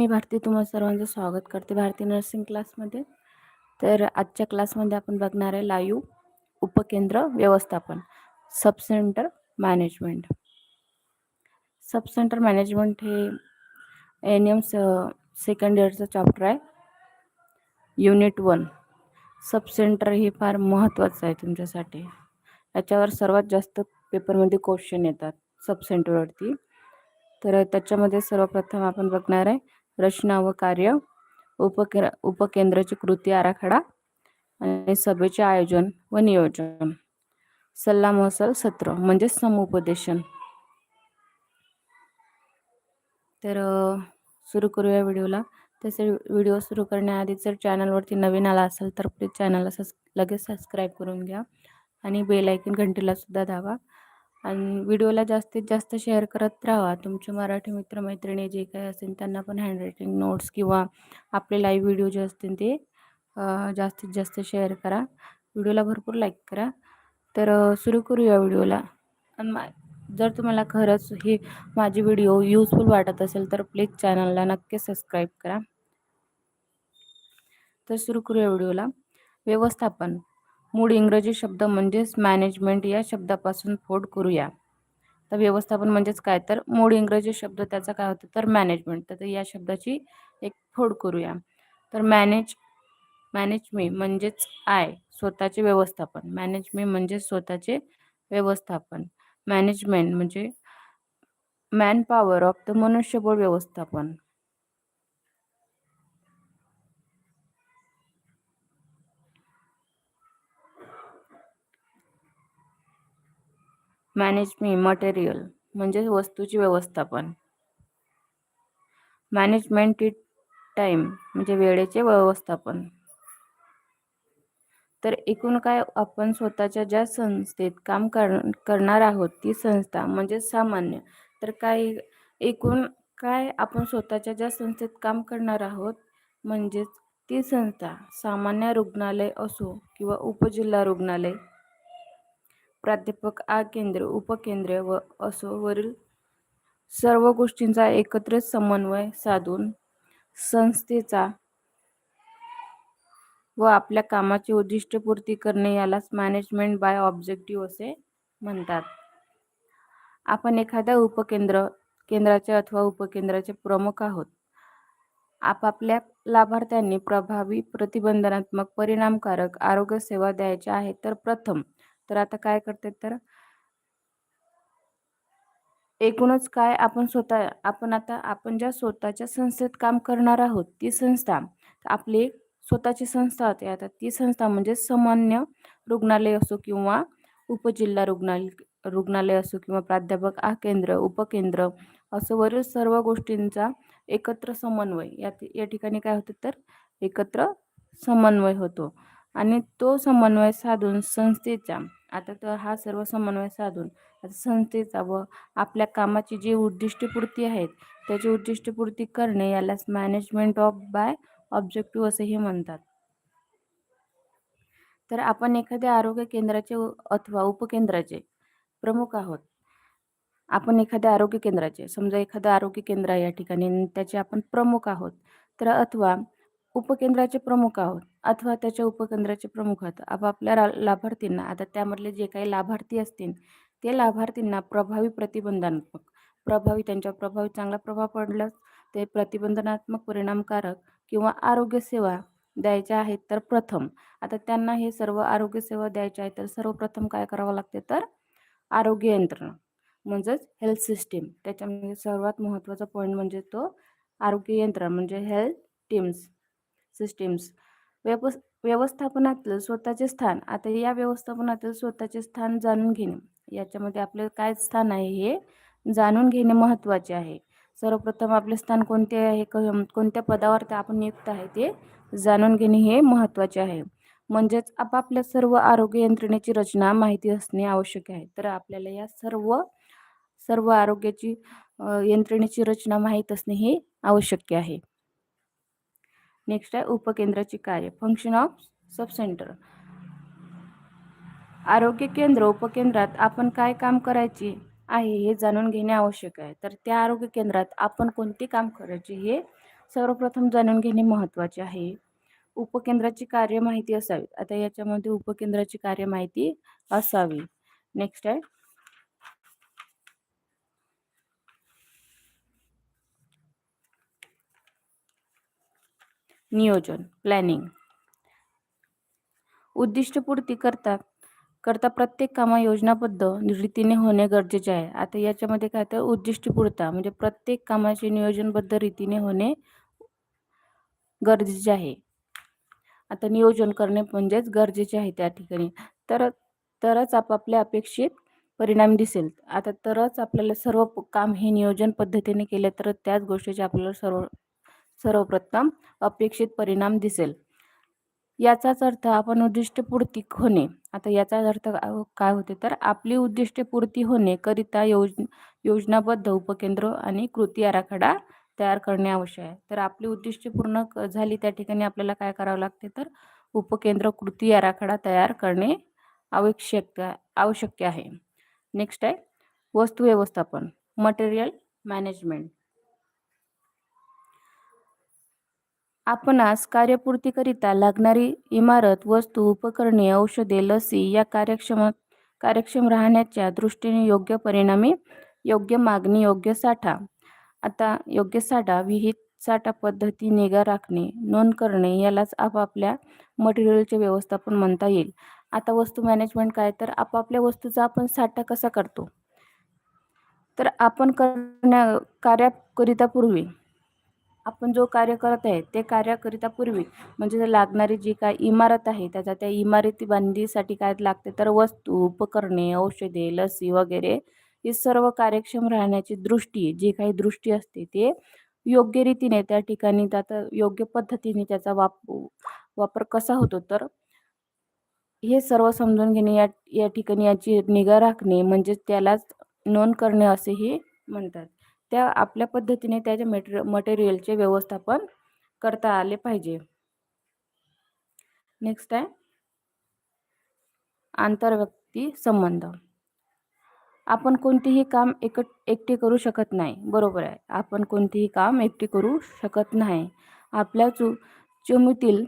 मी भारती तुम्हा सर्वांचं स्वागत करते भारती नर्सिंग क्लासमध्ये तर आजच्या क्लासमध्ये आपण बघणार आहे लाईव्ह उपकेंद्र व्यवस्थापन sub centre management sub centre management हे एन एम स सेकंड इयरचं चॅप्टर आहे. युनिट वन सब सेंटर हे फार महत्त्वाचं आहे तुमच्यासाठी. याच्यावर सर्वात जास्त पेपरमध्ये क्वेश्चन येतात सब सेंटरवरती तर त्याच्यामध्ये सर्वप्रथम आपण बघणार आहे रचना व कार्य उपकेर उपकेंद्राची कृती आराखडा आणि सभेचे आयोजन व नियोजन. सल्ला महसल सत्र म्हणजे समुपदेशन. तर सुरू करूया व्हिडिओला. तसे व्हिडिओ सुरू करण्याआधी जर चॅनलवरती नवीन आला असेल तर प्लीज चॅनलला सस लगेच सबस्क्राईब करून घ्या आणि बेल ऐकन घंटीलासुद्धा धावा आणि व्हिडिओला जास्तीत जास्त शेअर करत राहा. तुमचे मराठी मित्रमैत्रिणी जे काही असतील त्यांना पण हँडरायटिंग नोट्स किंवा आपले लाईव्ह व्हिडिओ जे असतील ते जास्तीत जास्त शेअर करा. व्हिडिओला भरपूर लाईक करा. तर सुरू करूया व्हिडिओला. आणि मा जर तुम्हाला खरंच हे माझे व्हिडिओ यूजफुल वाटत असेल तर प्लीज चॅनलला नक्की सबस्क्राईब करा. तर सुरू करूया व्हिडिओला. व्यवस्थापन. मूळ इंग्रजी शब्द म्हणजेच मॅनेजमेंट या शब्दापासून फोड करूया. तर व्यवस्थापन म्हणजेच काय? तर मूळ इंग्रजी शब्द त्याचा काय होतं? तर मॅनेजमेंट तर या शब्दाची एक फोड करूया. तर मॅनेज मॅनेज मी म्हणजेच आय स्वतःचे व्यवस्थापन. मॅनेज मी म्हणजे स्वतःचे व्यवस्थापन. मॅनेजमेंट म्हणजे मॅन पॉवर ऑफ द मनुष्यबळ व्यवस्थापन. मॅनेज मी मटेरियल म्हणजे वस्तूची व्यवस्थापन. मॅनेजमेंट इट टाईम म्हणजे वेळेचे व्यवस्थापन. तर एकूण काय आपण स्वतःच्या ज्या संस्थेत काम कर करणार आहोत ती संस्था म्हणजे सामान्य. तर काय एकूण काय आपण स्वतःच्या ज्या संस्थेत काम करणार आहोत म्हणजेच ती संस्था सामान्य रुग्णालय असो किंवा उपजिल्हा रुग्णालय प्राध्यापक आ केंद्र उपकेंद्र व असो वरील सर्व गोष्टींचा एकत्रित समन्वय साधून संस्थेचा व आपल्या कामाची उद्दिष्टपूर्ती करणे यालाच मॅनेजमेंट बाय ऑब्जेक्टिव्ह असे म्हणतात. आपण एखाद्या उपकेंद्र केंद्राचे अथवा उपकेंद्राचे प्रमुख आहोत. आपापल्या लाभार्थ्यांनी प्रभावी प्रतिबंधनात्मक परिणामकारक आरोग्य सेवा द्यायच्या आहेत तर प्रथम तर आता काय करते तर एकूणच काय आपण स्वतः आपण आता आपण ज्या स्वतःच्या संस्थेत काम करणार आहोत ती संस्था आपली स्वतःची संस्था होते. आता ती संस्था म्हणजे सामान्य रुग्णालय असो किंवा उपजिल्हा रुग्णालय रुग्णालय असो किंवा प्राध्यापक आ केंद्र उपकेंद्र असं वरील सर्व गोष्टींचा एकत्र समन्वय या या ठिकाणी काय होतं तर एकत्र समन्वय होतो. आणि तो समन्वय साधून संस्थेच्या आता तर हा सर्व समन्वय साधून आता संस्थेचा व आपल्या कामाची जी उद्दिष्टपूर्ती आहेत त्याची उद्दिष्टपूर्ती करणे यालाच मॅनेजमेंट ऑफ बाय ऑब्जेक्टिव्ह असेही म्हणतात. तर आपण एखाद्या आरोग्य केंद्राचे अथवा उपकेंद्राचे प्रमुख आहोत. आपण एखाद्या आरोग्य केंद्राचे समजा एखादं आरोग्य केंद्र आहे या ठिकाणी त्याचे आपण प्रमुख आहोत. तर अथवा उपकेंद्राचे प्रमुख आहोत अथवा त्याच्या उपकेंद्राचे प्रमुख आहोत. आपापल्या लाभार्थींना आता त्यामधले जे काही लाभार्थी असतील ते लाभार्थींना प्रभावी प्रतिबंधात्मक प्रभावी त्यांच्या प्रभावी चांगला प्रभाव पडलाच ते प्रतिबंधनात्मक परिणामकारक किंवा आरोग्यसेवा द्यायच्या आहेत तर प्रथम. आता त्यांना हे सर्व आरोग्यसेवा द्यायच्या आहेत तर सर्वप्रथम काय करावं लागते तर आरोग्य यंत्रणा म्हणजेच हेल्थ सिस्टीम. त्याच्यामध्ये सर्वात महत्त्वाचा पॉईंट म्हणजे तो आरोग्य यंत्रणा म्हणजे हेल्थ टीम्स. सिस्टीम्स व्यवस् व्यवस्थापनातलं स्वतःचे स्थान. आता या व्यवस्थापनातील स्वतःचे स्थान जाणून घेणे. याच्यामध्ये आपलं काय स्थान आहे हे जाणून घेणे महत्त्वाचे आहे. सर्वप्रथम आपले स्थान कोणते आहे? कोणत्या पदावर ते आपण नियुक्त आहे ते जाणून घेणे हे महत्त्वाचे आहे. म्हणजेच आपापल्या सर्व आरोग्य यंत्रणेची रचना माहिती असणे आवश्यक आहे. तर आपल्याला या सर्व सर्व आरोग्याची यंत्रणेची रचना माहीत असणे हे आवश्यक आहे. नेक्स्ट आहे उपकेंद्राची कार्य. फंक्शन ऑफ सब सेंटर आरोग्य केंद्र उपकेंद्रात आपण काय काम करायचे आहे हे जाणून घेणे आवश्यक आहे. तर त्या आरोग्य केंद्रात आपण कोणते काम करायचे हे सर्वप्रथम जाणून घेणे महत्त्वाचे आहे. उपकेंद्राची कार्य माहिती असावी. आता याच्यामध्ये उपकेंद्राची कार्य माहिती असावी. नेक्स्ट आहे नियोजन प्लॅनिंग उद्दिष्टपूर्ती करता करता प्रत्येक कामा योजनाबद्ध रीतीने होणे गरजेचे आहे. आता याच्यामध्ये काय तर उद्दिष्टपूर्ता म्हणजे प्रत्येक कामाचे नियोजनबद्ध रीतीने होणे गरजेचे आहे. आता नियोजन करणे म्हणजेच गरजेचे आहे त्या ठिकाणी. तर तरच आपापल्या अपेक्षित परिणाम दिसेल. आता तरच आपल्याला सर्व काम हे नियोजन पद्धतीने केले तर त्याच गोष्टीचे आपल्याला सर्व सर्वप्रथम अपेक्षित परिणाम दिसेल. याचाच अर्थ आपण उद्दिष्टपूर्ती होणे. आता याचाच अर्थ काय होते तर आपली उद्दिष्टपूर्ती होणेकरिता योज योजनाबद्ध उपकेंद्र आणि कृती आराखडा तयार करणे आवश्यक आहे. तर आपली उद्दिष्टे पूर्ण झाली त्या ठिकाणी आपल्याला काय करावं लागते तर उपकेंद्र कृती आराखडा तयार करणे आवश्यक आवश्यक आहे. नेक्स्ट आहे वस्तू व्यवस्थापन मटेरियल मॅनेजमेंट आपणास कार्यपूर्तीकरिता लागणारी इमारत वस्तू उपकरणे औषधे लसी या कार्यक्षम कार्यक्षम राहण्याच्या दृष्टीने योग्य परिणामी योग्य मागणी योग्य साठा. आता योग्य साठा विहित साठा पद्धती निगा राखणे नोंद करणे यालाच आपापल्या मटेरियलचे व्यवस्थापन म्हणता येईल. आता वस्तू मॅनेजमेंट काय? तर आपापल्या वस्तूचा आपण साठा कसा करतो? तर आपण करण्या कार्याकरिता पूर्वी आपण जो कार्य करत आहे ते कार्याकरिता पूर्वी म्हणजे लागणारी जी काय इमारत आहे त्याचा त्या इमारती बांधीसाठी काय लागते तर वस्तू उपकरणे औषधे लसी वगैरे ही सर्व कार्यक्षम राहण्याची दृष्टी जी काही दृष्टी असते ते योग्य रीतीने त्या ठिकाणी त्याचा योग्य पद्धतीने त्याचा वाप वापर कसा होतो तर हे सर्व समजून घेणे या या ठिकाणी याची निगा राखणे म्हणजे त्यालाच नोंद करणे असेही म्हणतात. त्या आपल्या पद्धतीने त्याच्या मेटर मटेरियलचे व्यवस्थापन करता आले पाहिजे. नेक्स्ट आहे. आंतरव्यक्ती संबंध. आपण कोणतेही काम एक एकटे करू शकत नाही. बरोबर आहे. आपण कोणतेही काम एकटे करू शकत नाही. आपल्या चु चमूतील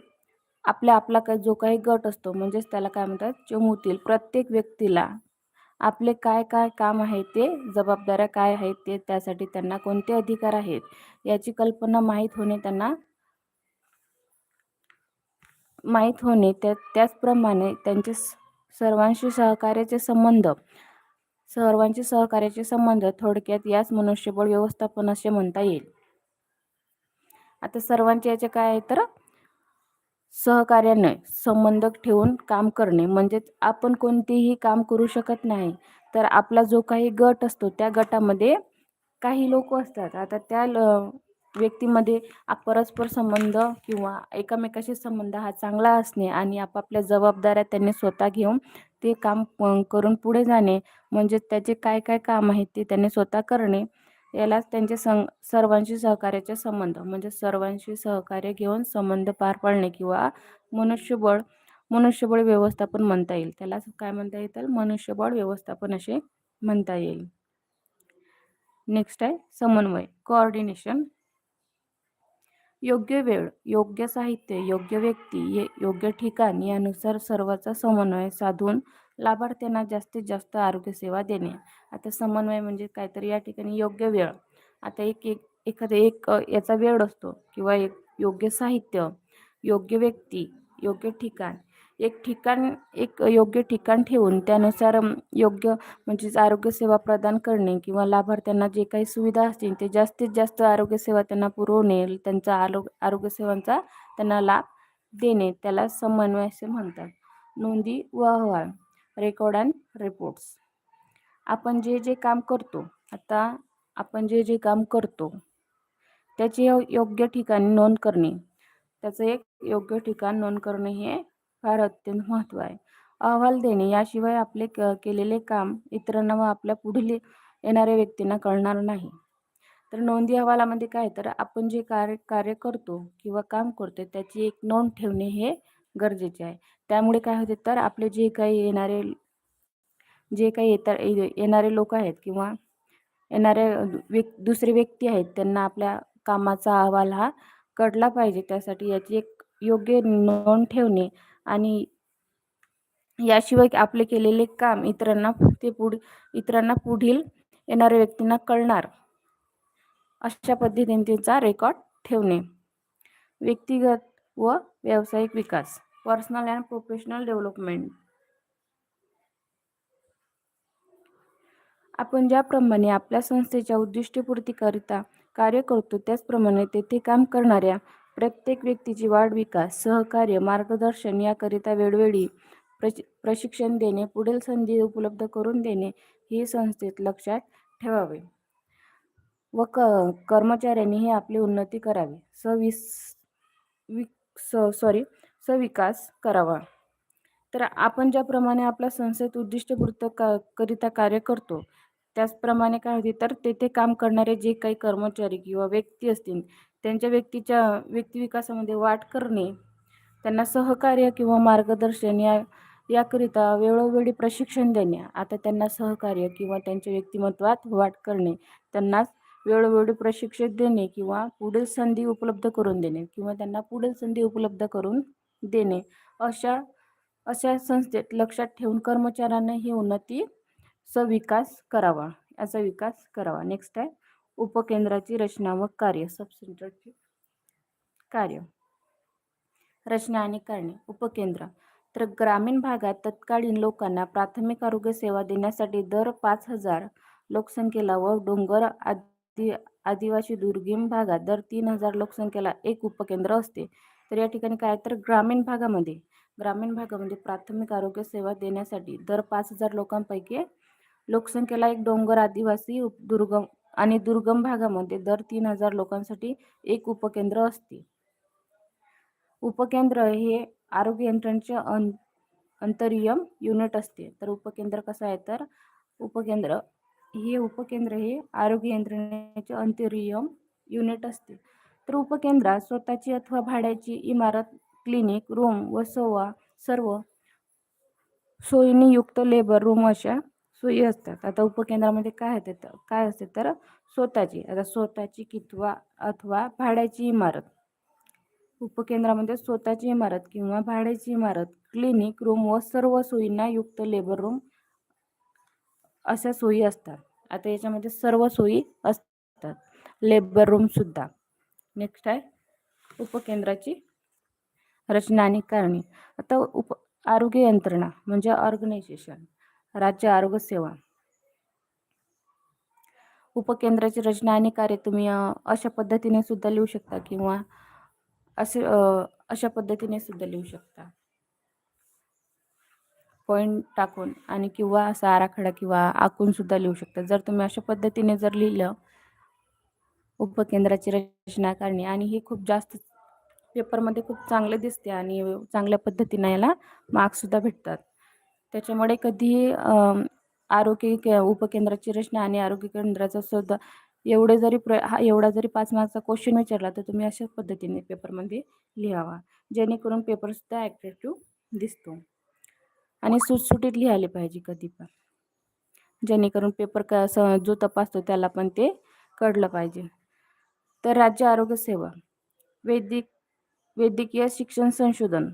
आपल्या आपला काय जो काही गट असतो म्हणजेच त्याला काय म्हणतात? चमूतील प्रत्येक व्यक्तीला आपले काय काय काम आहे ते जबाबदाऱ्या काय आहेत ते त्यासाठी त्यांना कोणते अधिकार आहेत याची कल्पना माहीत होणे त्यांना माहीत होणे त्या त्याचप्रमाणे त्यांचे सर्वांशी सहकार्याचे संबंध सर्वांचे सहकार्याचे संबंध थोडक्यात याच मनुष्यबळ व्यवस्थापन असे म्हणता येईल. आता सर्वांचे याचे काय आहे तर सहकार्याने संबंध ठेवून काम करणे. म्हणजेच आपण कोणतेही काम करू शकत नाही. तर आपला जो काही गट असतो त्या गटामध्ये काही लोक असतात. आता त्या ल व्यक्तीमध्ये परस्पर संबंध किंवा एकमेकाशी संबंध हा चांगला असणे आणि आपापल्या जबाबदाऱ्या त्यांनी स्वतः घेऊन ते काम करून पुढे जाणे. म्हणजे त्याचे काय काय काम आहे ते त्यांनी स्वतः करणे. यालाच त्यांचे सं सर्वांशी सहकार्याचे संबंध म्हणजे सर्वांशी सहकार्य घेऊन संबंध पार पाडणे किंवा मनुष्यबळ मनुष्यबळ व्यवस्थापन म्हणता येईल. त्यालाच काय म्हणता येईल मनुष्यबळ व्यवस्थापन असे म्हणता येईल. नेक्स्ट आहे समन्वय कोऑर्डिनेशन योग्य वेळ योग्य साहित्य योग्य व्यक्ती योग्य ठिकाण यानुसार सर्वाचा समन्वय साधून लाभार्थ्यांना जास्तीत जास्त आरोग्यसेवा देणे. आता समन्वय म्हणजे काहीतरी या ठिकाणी योग्य वेळ. आता एक एक एखादा एक याचा वेळ असतो किंवा एक योग्य साहित्य योग्य व्यक्ती योग्य ठिकाण. एक ठिकाण एक योग्य ठिकाण ठेवून त्यानुसार योग्य म्हणजेच आरोग्यसेवा प्रदान करणे किंवा लाभार्थ्यांना जे काही सुविधा असतील ते जास्तीत जास्त आरोग्यसेवा त्यांना पुरवणे त्यांचा आरोग्य आरोग्यसेवांचा त्यांना लाभ देणे त्याला समन्वय असे म्हणतात. नोंदी व अहवाल. रेकॉर्ड अँड रिपोर्ट्स आपण जे जे काम करतो आता आपण जे जे काम करतो त्याची योग्य ठिकाणी नोंद करणे त्याचं एक योग्य ठिकाण नोंद करणे हे फार अत्यंत महत्त्व आहे. अहवाल देणे याशिवाय आपले क केलेले काम इतरांना व आपल्या पुढील येणाऱ्या व्यक्तींना कळणार नाही. तर नोंदी अहवालामध्ये काय तर आपण जे कार्य कार्य करतो किंवा काम करतो त्याची एक नोंद ठेवणे हे गरजेचे आहे. त्यामुळे काय होते तर आपले जे काही येणारे जे काही येता येणारे लोक आहेत किंवा येणारे व्यक् दुसरे व्यक्ती आहेत त्यांना आपल्या कामाचा अहवाल हा कळला पाहिजे. त्यासाठी याची एक योग्य नोंद ठेवणे आणि याशिवाय आपले केलेले काम इतरांना ते पुढ इतरांना पुढील येणाऱ्या व्यक्तींना कळणार. अशा पद्धतीने त्यांचा रेकॉर्ड ठेवणे. व्यक्तिगत व व्यावसायिक विकास पर्सनल अँड प्रोफेशनल डेव्हलपमेंट आपण ज्याप्रमाणे आपल्या संस्थेच्या उद्दिष्टपूर्तीकरिता कार्य करतो त्याचप्रमाणे तेथे काम करणाऱ्या प्रत्येक व्यक्तीची वाढ विकास सहकार्य मार्गदर्शन याकरिता वेळोवेळी प्रशि प्रशिक्षण देणे पुढील संधी उपलब्ध करून देणे ही संस्थेत लक्षात ठेवावे व क कर्मचाऱ्यांनी हे आपली उन्नती करावी. सविस वि स सॉरी सविकास करावा. तर आपण ज्याप्रमाणे आपल्या संस्थेत उद्दिष्टपूर्त का करिता कार्य करतो त्याचप्रमाणे काय होते तर तेथे काम करणारे जे काही कर्मचारी किंवा व्यक्ती असतील त्यांच्या व्यक्तीच्या व्यक्तिविकासामध्ये वाढ करणे त्यांना सहकार्य किंवा मार्गदर्शन या याकरिता वेळोवेळी प्रशिक्षण देणे आता त्यांना सहकार्य किंवा त्यांच्या व्यक्तिमत्वात वाढ करणे त्यांना वेळोवेळी प्रशिक्षित देणे किंवा पुढील संधी उपलब्ध करून देणे किंवा त्यांना पुढील संधी उपलब्ध करून देणे. अशा अशा संस्थेत लक्षात ठेवून कर्मचाऱ्यांना ही उन्नती विकास करावा याचा विकास करावा. नेक्स्ट आहे उपकेंद्राची रचना व कार्य सब सेंटरची कार्य. रचना आणि कारणे उपकेंद्र. तर ग्रामीण भागात तत्कालीन लोकांना प्राथमिक आरोग्य सेवा देण्यासाठी दर पाच हजार लोकसंख्येला व डोंगर आद ती आदिवासी दुर्गम भागात दर तीन हजार लोकसंख्येला एक उपकेंद्र असते. तर या ठिकाणी काय तर ग्रामीण भागामध्ये ग्रामीण भागामध्ये प्राथमिक आरोग्य सेवा देण्यासाठी दर पाच हजार लोकांपैकी लोकसंख्येला एक डोंगर आदिवासी दुर्गम आणि दुर्गम भागामध्ये दर तीन हजार लोकांसाठी एक उपकेंद्र असते. उपकेंद्र हे आरोग्य यंत्रणेचे अं अंतरियम युनिट असते. तर उपकेंद्र कसं आहे? तर उपकेंद्र हे उपकेंद्र हे आरोग्य यंत्रणेचे अंतरियम युनिट असते. तर उपकेंद्रात स्वतःची अथवा भाड्याची इमारत क्लिनिक रूम व सव्वा सर्व सोयीनियुक्त लेबर रूम अशा सोयी असतात. आता उपकेंद्रामध्ये काय होते तर काय असते तर स्वतःची आता स्वतःची कितवा अथवा भाड्याची इमारत. उपकेंद्रामध्ये स्वतःची इमारत किंवा भाड्याची इमारत क्लिनिक रूम व सर्व सोयींना युक्त लेबर रूम अशा सोयी असतात. आता याच्यामध्ये सर्व सोयी असतात. लेबर रूमसुद्धा नेक्स्ट आहे. उपकेंद्राची रचना आणि कारणे. आता उप आरोग्य यंत्रणा म्हणजे ऑर्गनायझेशन राज्य आरोग्य सेवा. उपकेंद्राची रचना आणि कार्य तुम्ही अशा पद्धतीने सुद्धा लिहू शकता किंवा असे अशा पद्धतीने सुद्धा लिहू शकता. पॉईंट टाकून आणि किंवा असा आराखडा किंवा आखून सुद्धा लिहू शकता. जर तुम्ही अशा पद्धतीने जर लिहिलं उपकेंद्राची रचना करणे आणि ही खूप जास्त पेपरमध्ये खूप चांगले दिसते आणि चांगल्या पद्धतीने याला मार्क्ससुद्धा भेटतात. त्याच्यामुळे कधीही आरोग्य उपकेंद्राची रचना आणि आरोग्य केंद्राचा सुद्धा एवढे जरी प्र हा एवढा जरी पाच मार्कचा क्वेश्चन विचारला तर तुम्ही अशा पद्धतीने पेपरमध्ये लिहावा. जेणेकरून पेपरसुद्धा ॲट्रॅक्टिव्ह दिसतो. आणि सुटसुटीत लिहायला पाहिजे कधी पण. जेणेकरून पेपर का स जो तपासतो त्याला पण ते कळलं पाहिजे. तर राज्य आरोग्य सेवा वैदिक वैद्यकीय शिक्षण संशोधन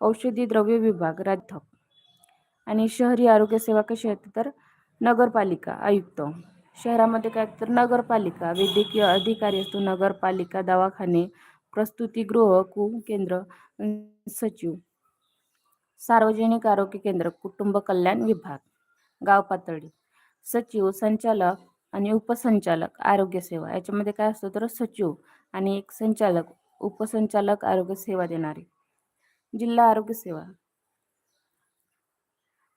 औषधी द्रव्य विभाग राज्य आणि शहरी आरोग्य सेवा कशी आहेत तर नगरपालिका आयुक्त. शहरामध्ये काय तर नगरपालिका वैद्यकीय अधिकारी असतो नगरपालिका दवाखाने प्रस्तुतीगृह कु केंद्र सचिव. सार्वजनिक आरोग्य केंद्र कुटुंब कल्याण विभाग गाव पातळी सचिव संचालक आणि उपसंचालक आरोग्य सेवा. याच्यामध्ये काय असतं तर सचिव आणि एक संचालक उपसंचालक आरोग्य सेवा देणारे. जिल्हा आरोग्य सेवा.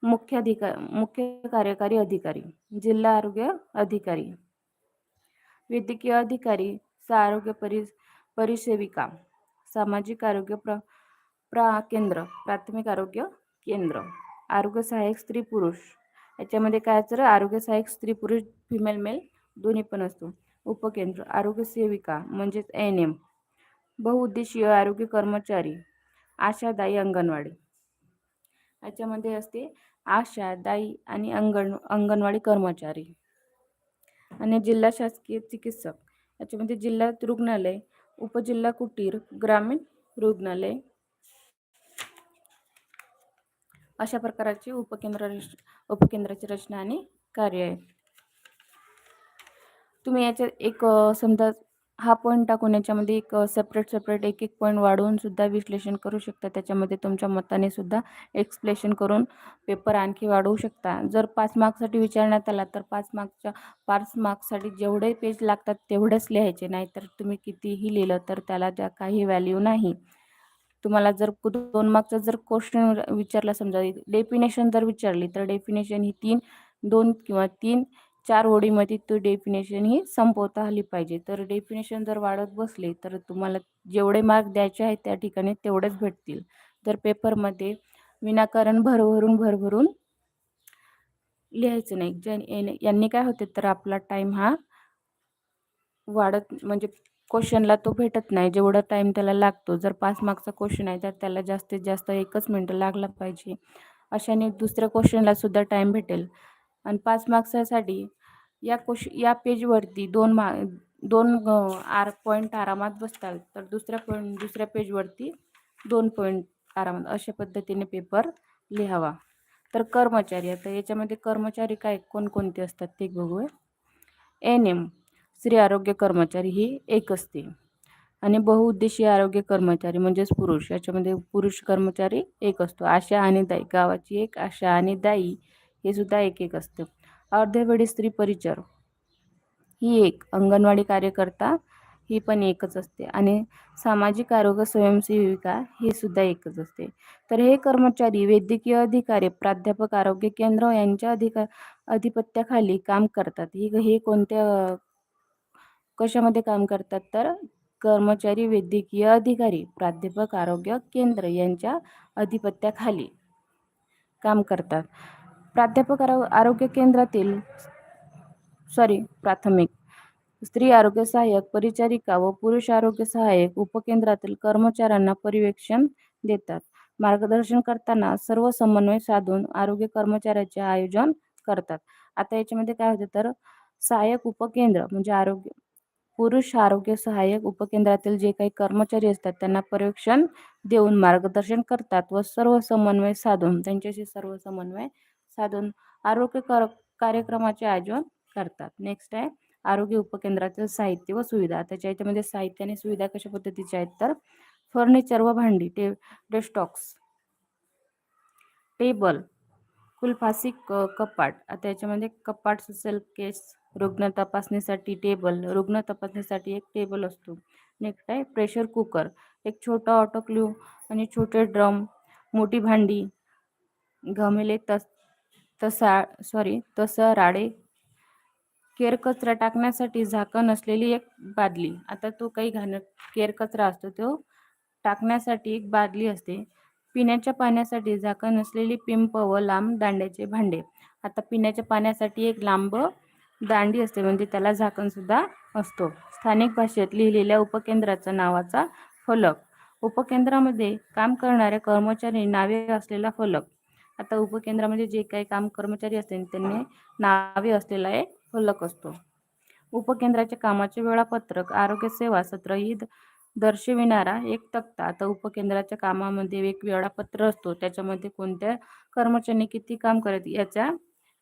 मुख्य अधिकार मुख्य कार्यकारी अधिकारी जिल्हा आरोग्य अधिकारी. वैद्यकीय अधिकारी आरोग्य परि परिसेविका सामाजिक आरोग्य प्र प्रा केंद्र प्राथमिक आरोग्य केंद्र. आरोग्य सहाय्यक स्त्री पुरुष. याच्यामध्ये काय तर आरोग्य सहाय्यक स्त्री पुरुष फिमेल मेल दोन्ही पण असतो. उपकेंद्र आरोग्य सेविका म्हणजेच एन एम. बहुउद्देशीय आरोग्य कर्मचारी आशादायी अंगणवाडी. याच्यामध्ये असते आशादायी आणि अंगण अंगणवाडी कर्मचारी. आणि जिल्हा शासकीय चिकित्सक. याच्यामध्ये जिल्हा रुग्णालय उपजिल्हा कुटीर ग्रामीण रुग्णालय अशा प्रकारची उपकेंद्र रच- उपकेंद्राची रचना आणि कार्य आहे तुम्ही याच्यात एक समजा हा पॉईंट टाकून याच्यामध्ये एक सेपरेट सेपरेट एक एक पॉईंट वाढवून सुद्धा विश्लेषण करू शकता. त्याच्यामध्ये तुमच्या मताने सुद्धा एक्सप्लेशन करून पेपर आणखी वाढवू शकता. जर पाच मार्क्ससाठी विचारण्यात आला तर पाच मार्क्सच्या पाच मार्क्ससाठी जेवढे पेज लागतात तेवढेच लिहायचे. नाहीतर तुम्ही कितीही लिहिलं तर त्याला त्या काही व्हॅल्यू नाही. तुम्हाला जर कु- दोन मार्कचा जर क्वेश्चन विचारला समजा डेफिनेशन जर विचारली तर डेफिनेशन ही तीन दोन किंवा तीन चार ओळीमध्ये तो डेफिनेशन ही संपवता आली पाहिजे. तर डेफिनेशन जर वाढत बसले तर तुम्हाला जेवढे मार्क द्यायचे आहेत त्या ठिकाणी तेवढेच भेटतील. तर पेपरमध्ये विनाकारण भरभरून भरभरून लिहायचं नाही. ज्या याने- यांनी काय होते तर आपला टाईम हा वाढत म्हणजे क्वेश्चनला तो भेटत नाही. जेवढा टाईम त्याला लागतो. जर पाच मार्कचा क्वेश्चन आहे तर त्याला जास्तीत जास्त एकच मिनटं लागला पाहिजे. अशाने दुसऱ्या क्वेश्चनला सुद्धा टाईम भेटेल. आणि पाच मार्क्ससाठी या क्वेश या पेजवरती दोन मा दोन आर पॉईंट आरामात बसतात तर दुसऱ्या पॉईंट दुसऱ्या पेजवरती दोन पॉईंट आरामात अशा पद्धतीने पेपर लिहावा. तर कर्मचारी आता याच्यामध्ये कर्मचारी काय कोणकोणते असतात ते बघूया. एन एम स्त्री आरोग्य कर्मचारी ही एक असते. आणि बहुउद्देशीय आरोग्य कर्मचारी म्हणजेच पुरुष याच्यामध्ये पुरुष कर्मचारी एक असतो. आशा आणि दाई गावाची एक आशा आणि दाई हे सुद्धा एक एक असतं. अर्ध्यावेळी स्त्री परिचर ही एक. अंगणवाडी कार्यकर्ता ही पण एकच असते. आणि सामाजिक आरोग्य स्वयंसेविका ही सुद्धा एकच असते. तर हे कर्मचारी वैद्यकीय अधिकारी प्राध्यापक आरोग्य केंद्र यांच्या अधिका अधिपत्याखाली काम करतात. ही हे कोणत्या कशामध्ये काम करतात तर कर्मचारी वैद्यकीय अधिकारी प्राध्यापक आरोग्य केंद्र यांच्या अधिपत्याखाली काम करतात. प्राध्यापक आरोग्य केंद्रातील सॉरी प्राथमिक स्त्री आरोग्य सहाय्यक परिचारिका व पुरुष आरोग्य सहाय्यक उपकेंद्रातील कर्मचाऱ्यांना पर्यवेक्षण देतात. मार्गदर्शन करताना सर्व समन्वय साधून आरोग्य कर्मचाऱ्याचे आयोजन करतात. आता याच्यामध्ये काय होते तर सहाय्यक उपकेंद्र म्हणजे आरोग्य पुरुष आरोग्य सहाय्यक उपकेंद्रातील जे काही कर्मचारी असतात त्यांना प्रशिक्षण देऊन मार्गदर्शन करतात व सर्व समन्वय साधून त्यांच्याशी सर्व समन्वय साधून आरोग्य कर कार्यक्रमाचे आयोजन करतात. नेक्स्ट आहे आरोग्य उपकेंद्रातील साहित्य व सुविधा. त्याच्या याच्यामध्ये साहित्य आणि सुविधा कशा पद्धतीच्या आहेत तर फर्निचर व भांडी टे डेस्टॉक्स टेबल कुलफासी क कपाट. आता याच्यामध्ये कपाट असेल केस रुग्ण तपासणीसाठी टेबल रुग्ण तपासणीसाठी एक टेबल असतो. नेक्स्ट आहे प्रेशर कुकर एक छोटा ऑटोक्ल्यू आणि छोटे ड्रम मोठी भांडी घमेले तस तसा सॉरी तसं राडे केर कचरा टाकण्यासाठी झाकण असलेली एक बादली. आता तो काही घाण केर कचरा असतो तो टाकण्यासाठी एक बादली असते. पिण्याच्या पाण्यासाठी झाकण असलेली पिंप व लांब दांड्याचे भांडे. आता पिण्याच्या पाण्यासाठी एक लांब दांडी असते म्हणजे त्याला झाकणसुद्धा असतो. स्थानिक भाषेत लिहिलेल्या उपकेंद्राचा नावाचा फलक. उपकेंद्रामध्ये काम करणाऱ्या कर्मचारी नावे असलेला फलक. आता उपकेंद्रामध्ये जे काही काम कर्मचारी असतील त्यांनी नावे असलेला एक फलक असतो. उपकेंद्राच्या कामाचे वेळापत्रक आरोग्य सेवा सत्र ही द- दर्शविणारा एक तक्ता. आता उपकेंद्राच्या कामामध्ये एक वेळापत्र असतो त्याच्यामध्ये कोणत्या कर्मचाऱ्यांनी किती काम करत याचा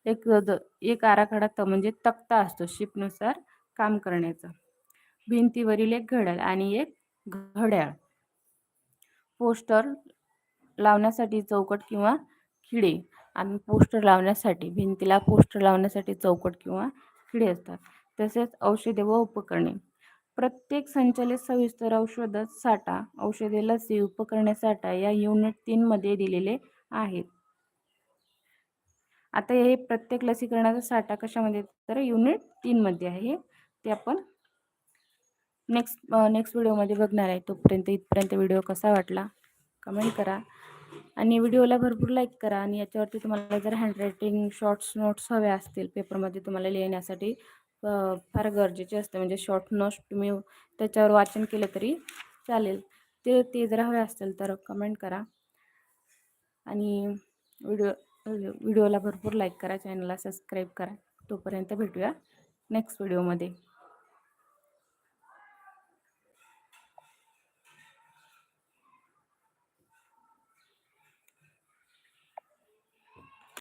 एक द एक आराखडा त म्हणजे तक्ता असतो शिपनुसार काम करण्याचा. भिंतीवरील एक घड्याळ आणि एक घड्याळ. पोस्टर लावण्यासाठी चौकट किंवा खिडे. आणि पोस्टर लावण्यासाठी भिंतीला पोस्टर लावण्यासाठी चौकट किंवा खिडे असतात. तसेच औषधे व उपकरणे. प्रत्येक संचालित सविस्तर औषध साठा औषधे लसी उपकरणे साठा या युनिट तीनमध्ये दिलेले आहेत. आता हे प्रत्येक लसीकरणाचा साठा कशामध्ये तर युनिट तीनमध्ये आहे ते आपण नेक्स्ट नेक्स्ट व्हिडिओमध्ये बघणार आहे. तोपर्यंत इथपर्यंत व्हिडिओ कसा वाटला कमेंट करा. आणि व्हिडिओला भरपूर लाईक करा. आणि याच्यावरती तुम्हाला जर हँडरायटिंग शॉर्ट्स नोट्स हव्या असतील पेपरमध्ये तुम्हाला लिहिण्यासाठी फार गरजेचे असते. म्हणजे शॉर्ट नोट्स तुम्ही त्याच्यावर वाचन केलं तरी चालेल. ते ते जर हवे असतील तर कमेंट करा. आणि व्हिडिओ म्हणजे व्हिडिओला भरपूर लाईक करा चॅनलला सबस्क्राईब करा. तोपर्यंत भेटूया नेक्स्ट व्हिडिओमध्ये